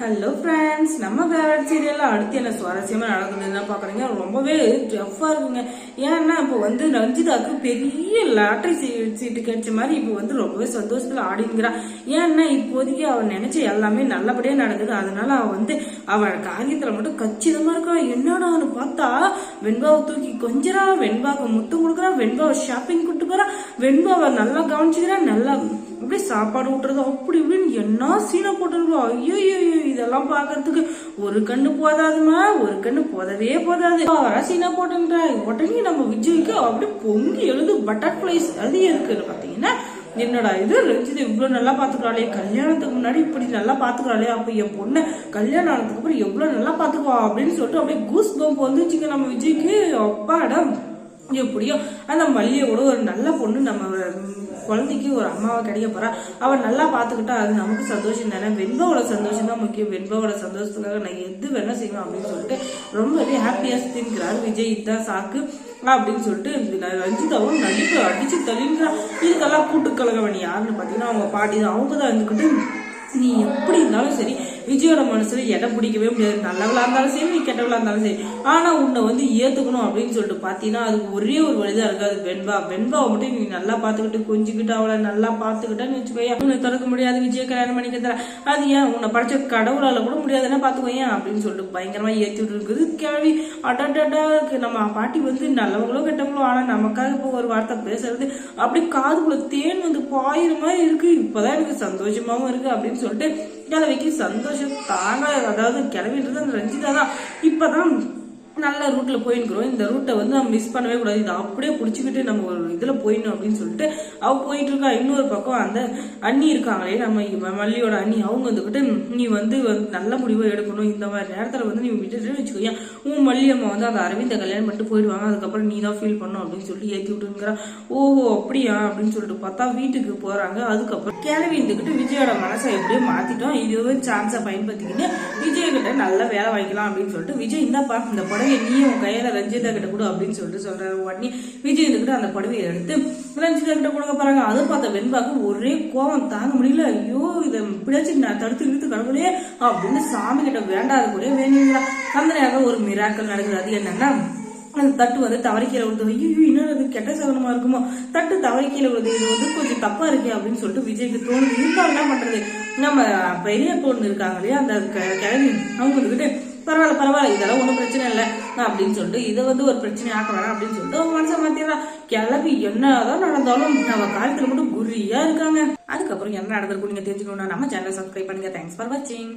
Hello friends நம்ம favourite சீரியலில் அடுத்து என்ன சுவாரஸ்யமாக நடக்குதுன்னு பார்க்குறீங்க. ரொம்பவே டஃப்பாக இருக்குங்க. ஏன்னா இப்போ வந்து ரஞ்சிதாவுக்கு பெரிய லாட்டரி சீட்டு கிடைச்ச மாதிரி இப்போ வந்து ரொம்பவே சந்தோஷத்தில் ஆடிங்கிறா ஏன்னா இப்போதைக்கு அவன் நினைச்ச எல்லாமே நல்லபடியாக நடக்குது. அதனால அவன் வந்து அவன் காரியத்துல மட்டும் கச்சிதமா இருக்கா. என்னடான்னு பார்த்தா? வெண்பாவை தூக்கி கொஞ்சரா வெண்பாவுக்கு முத்தம் கொடுக்குறா. வெண்பாவை ஷாப்பிங் கூட்டு வெண்பா வெண்பாவை நல்லா கவனிச்சுக்கிறா நல்லா அப்படியே சாப்பாடு ஊட்டுறது அப்படி இப்படின்னு என்ன சீனை போட்டுருக்கோ? ஐயோ ஐயோ இதெல்லாம் பாக்குறதுக்கு ஒரு கண்ணு போதாதுமா? ஒரு கண்ணு போதவே போதாது. வர சீனா போட்டுன்றா உடனே நம்ம விஜய்க்கு அப்படியே பொங்கி எழுது பட்டர்ஃபிளைஸ் அது எதுக்குன்னு பாத்தீங்கன்னா என்னடா இது? ரஞ்சித் இவ்வளவு நல்லா பாத்துக்கிறாளே கல்யாணத்துக்கு முன்னாடி இப்படி நல்லா பாத்துக்கிறாளே அப்ப என் பொண்ணை கல்யாணம் ஆனதுக்கு அப்புறம் எவ்வளவு நல்லா பாத்துக்குவா அப்படின்னு சொல்லிட்டு அப்படியே கூஸ் பம்ப் வந்துச்சுங்க நம்ம விஜய்க்கு. அப்பாடா எப்படியோ அந்த மல்லியோட ஒரு நல்ல பொண்ணு நம்ம குழந்தைக்கு ஒரு அம்மாவை கிடைக்க போறா. அவள் நல்லா பாத்துக்கிட்டா அது நமக்கு சந்தோஷம் தானே. வெண்பாவோட சந்தோஷம் தான் முக்கியம். வெண்பாவோட சந்தோஷத்துக்காக நான் எது வேணா செய்வேன் அப்படின்னு சொல்லிட்டு ரொம்பவே ஹாப்பியா தின்கிறார் விஜய் தான் சாக்கு அப்படின்னு சொல்லிட்டு ரஞ்சிதாவும் நடிப்பு அடிச்சு தள்ளின்றா இதுக்கெல்லாம் கூட்டு கலகவணி யாருன்னு பாத்தீங்கன்னா அவங்க பாட்டி தான். அவங்க தான் இருந்துக்கிட்டு நீ எப்படி இருந்தாலும் சரி விஜயோட மனசுல இடம் பிடிக்கவே முடியாது. நல்லவளா இருந்தாலும் சரி நீ கெட்டவளா இருந்தாலும் சரி. ஆனா உன்னை வந்து ஏத்துக்கணும் அப்படின்னு சொல்லிட்டு பாத்தீங்கன்னா அதுக்கு ஒரே ஒரு வழிதான் இருக்கு. அது வெண்பா. வெண்பாவை மட்டும் நீ நல்லா பாத்துக்கிட்டு கொஞ்சிக்கிட்டு அவளை நல்லா பாத்துக்கிட்டேன்னு வச்சுக்கோயா உன்னை திறக்க முடியாது விஜய கல்யாணம் பண்ணிக்க தர அது ஏன்? உன்னை படைச்ச கடவுளால கூட முடியாதுன்னா பாத்துக்கோயா அப்படின்னு சொல்லிட்டு பயங்கரமா ஏத்தி விட்டு இருக்குது. கேள்வி அடடடா நம்ம பாட்டி வந்து நல்லவங்களோ கெட்டவங்களோ ஆனா நமக்காக இப்போ ஒரு வார்த்தை பேசுறது அப்படி காதுக்குள்ள தேன் வந்து பாயிற மாதிரி இருக்கு. இப்பதான் எனக்கு சந்தோஷமாவும் இருக்கு அப்படின்னு சொல்லிட்டு கிழவிக்கு சந்தோஷம் தாங்க. அதாவது கிளவின்றது அந்த ரஞ்சிதா தான் இப்பதான் நல்ல ரூட்டில் போயிருக்கிறோம். இந்த ரூட்டை வந்து நம்ம மிஸ் பண்ணவே கூடாது. இதை அப்படியே பிடிச்சிக்கிட்டு நம்ம ஒரு இதில் போயிடணும் அப்படின்னு சொல்லிட்டு அவள் போயிட்டு இருக்கா. இன்னொரு பக்கம் அந்த அண்ணி இருக்காங்களே நம்ம மல்லியோட அண்ணி. அவங்க வந்துக்கிட்டு நீ வந்து நல்ல முடிவை எடுக்கணும். இந்த மாதிரி நேரத்தில் வந்து நீ விட்டுட்டு வச்சுக்கோங்க உன் மல்லி அம்மா வந்து அந்த அரவிந்த கல்யாணம் பண்ணிட்டு போயிடுவாங்க. அதுக்கப்புறம் நீ தான் ஃபீல் பண்ணும் அப்படின்னு சொல்லிட்டு ஏற்றி விட்டுங்கிறா ஓஹோ அப்படியா? அப்படின்னு சொல்லிட்டு பார்த்தா வீட்டுக்கு போகிறாங்க அதுக்கப்புறம் கேள்வி இருந்துக்கிட்டு விஜயோட மனசை எப்படியோ மாற்றிட்டோம் இதுவே சான்ஸை பயன்படுத்திக்கிட்டு விஜய் கிட்ட நல்ல வேலை வாங்கிக்கலாம் அப்படின்னு சொல்லிட்டு விஜய் இந்தப்பா இந்த புடவையை நீ உன் கையில ரஞ்சிதா கிட்ட கொடு அப்படின்னு சொல்லிட்டு சொல்றாரு. உடனே விஜய் கிட்ட அந்த புடவையை எடுத்து ரஞ்சிதா கிட்ட கொடுக்க போறாங்க. அதை பார்த்த வெண்பாக்கு ஒரே கோபம் தாங்க முடியல. ஐயோ இதை பிடிச்சி நான் தடுத்து இழுத்து கடவுளே அப்படின்னு சாமி கிட்ட வேண்டாத கூட வேணுங்களா அந்த நேரம் ஒரு மிராக்கள் நடக்குது. அது என்னன்னா அந்த தட்டு வந்து தவறி கீழே விழுது ஐயோ இன்னும் அது கெட்ட சகனமா இருக்குமோ? தட்டு தவறி கீழே விழுது இது வந்து கொஞ்சம் தப்பா இருக்கே அப்படின்னு சொல்லிட்டு விஜய்க்கு தோணுது. இருந்தாலும் என்ன பண்றது? நம்ம பெரிய பொண்ணு இருக்காங்க இல்லையா? அந்த க- கிழவி அவங்க வந்துகிட்டு பரவாயில்ல பரவாயில்ல இதெல்லாம் ஒன்றும் பிரச்சனை இல்லை. அப்படின்னு சொல்லிட்டு இதை வந்து ஒரு பிரச்சனை ஆக்க வேணாம் அப்படின்னு சொல்லிட்டு அவங்க மனசை மாத்திடலாம் கிளம்பி என்னதான் நடந்தாலும் நம்ம காலத்துல மட்டும் குறியா இருக்காங்க. அதுக்கப்புறம் என்ன நடந்திருக்கும் நீங்க தெரிஞ்சுக்கணும்னா நம்ம சேனலை சப்ஸ்கிரைப் பண்ணுங்க. தேங்க்ஸ் ஃபார் வாட்சிங்